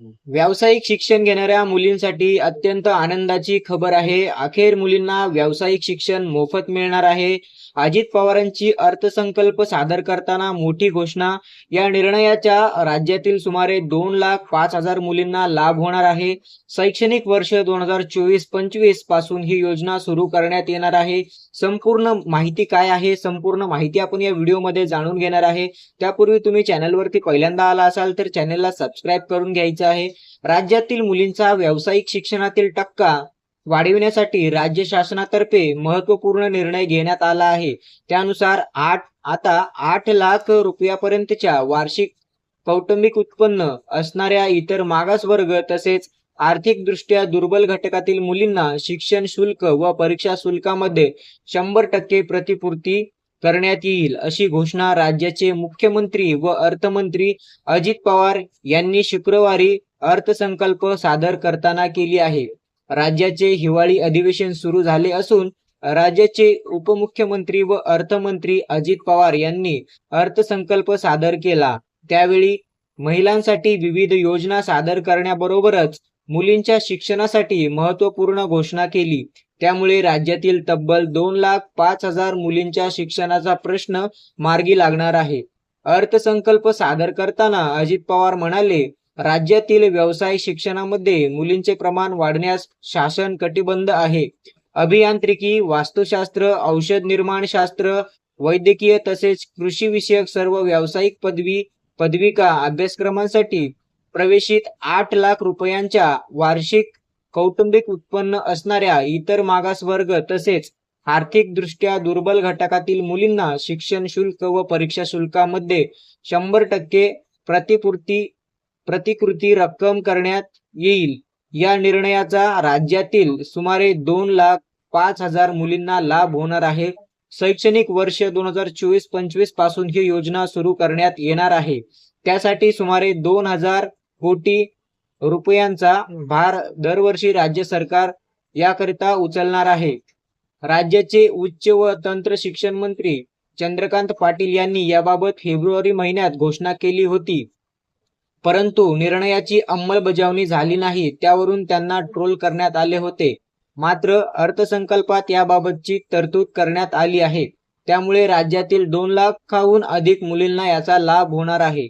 व्यावसायिक शिक्षण घेणाऱ्या मुलींसाठी अत्यंत आनंदाची खबर आहे. अखेर मुलींना व्यावसायिक शिक्षण मोफत मिळणार आहे. अजित पवारांची अर्थसंकल्प सादर करताना मोठी घोषणा. या निर्णयाच्या राज्यातील सुमारे दोन लाख पाच हजार मुलींना लाभ होणार आहे. शैक्षणिक वर्ष दोन हजार चोवीस पंचवीसपासून ही योजना सुरू करण्यात येणार आहे. संपूर्ण माहिती काय आहे? संपूर्ण माहिती आपण या व्हिडिओमध्ये जाणून घेणार आहे. त्यापूर्वी तुम्ही चॅनलवरती पहिल्यांदा आला असाल तर चॅनलला सबस्क्राईब करून घ्यायचं आहे. राज्यातील मुलींचा व्यावसायिक शिक्षणातील टक्का वाढविण्यासाठी राज्य शासनातर्फे महत्त्वपूर्ण निर्णय घेण्यात आला आहे. त्यानुसार आठ आता आठ लाख रुपयापर्यंतच्या वार्षिक कौटुंबिक उत्पन्न असणाऱ्या इतर मागासवर्ग तसेच आर्थिकदृष्ट्या दुर्बल घटकातील मुलींना शिक्षण शुल्क व परीक्षा शुल्कामध्ये शंभर टक्के प्रतिपूर्ती करण्यात येईल अशी घोषणा राज्याचे मुख्यमंत्री व अर्थमंत्री अजित पवार यांनी शुक्रवारी अर्थसंकल्प सादर करताना केली आहे. राज्याचे हिवाळी अधिवेशन सुरू झाले असून राज्याचे उपमुख्यमंत्री व अर्थमंत्री अजित पवार यांनी अर्थसंकल्प सादर केला. त्यावेळी महिलांसाठी विविध योजना सादर करण्याबरोबरच मुलींच्या शिक्षणासाठी महत्त्वपूर्ण घोषणा केली. त्यामुळे राज्यातील तब्बल दोन लाख पाच हजार मुलींच्या शिक्षणाचा प्रश्न मार्गी लागणार आहे. अर्थसंकल्प सादर करताना अजित पवार म्हणाले राज्यातील व्यवसाय शिक्षणामध्ये मुलींचे प्रमाण वाढण्यास शासन कटिबंध आहे. अभियांत्रिकी वास्तुशास्त्र औषध निर्माण शास्त्र वैद्यकीय तसेच कृषी विषयक सर्व व्यावसायिक पदवी पदविका अभ्यासक्रमांसाठी प्रवेशित आठ लाख रुपयांच्या वार्षिक कौटुंबिक उत्पन्न असणाऱ्या इतर मागासवर्ग तसेच आर्थिकदृष्ट्या दुर्बल घटकातील मुलींना शिक्षण शुल्क व परीक्षा शुल्कामध्ये शंभर टक्के प्रतिपूर्ती प्रतिकृती रक्कम करण्यात येईल. या निर्णयाचा राज्यातील सुमारे दोन लाख पाच हजार मुलींना लाभ होणार आहे. शैक्षणिक वर्ष दोन हजार चोवीस पंचवीसपासून ही योजना सुरू करण्यात येणार आहे. त्यासाठी सुमारे दोन हजार कोटी रुपयांचा भार दरवर्षी राज्य सरकार याकरिता उचलणार आहे. राज्याचे उच्च व तंत्र शिक्षण मंत्री चंद्रकांत पाटील यांनी याबाबत फेब्रुवारी महिन्यात घोषणा केली होती. परंतु निर्णयाची अंमलबजावणी झाली नाही त्यावरून त्यांना ट्रोल करण्यात आले होते. मात्र अर्थसंकल्पात याबाबतची तरतूद करण्यात आली आहे. त्यामुळे राज्यातील दोन लाखाहून अधिक मुलींना याचा लाभ होणार आहे.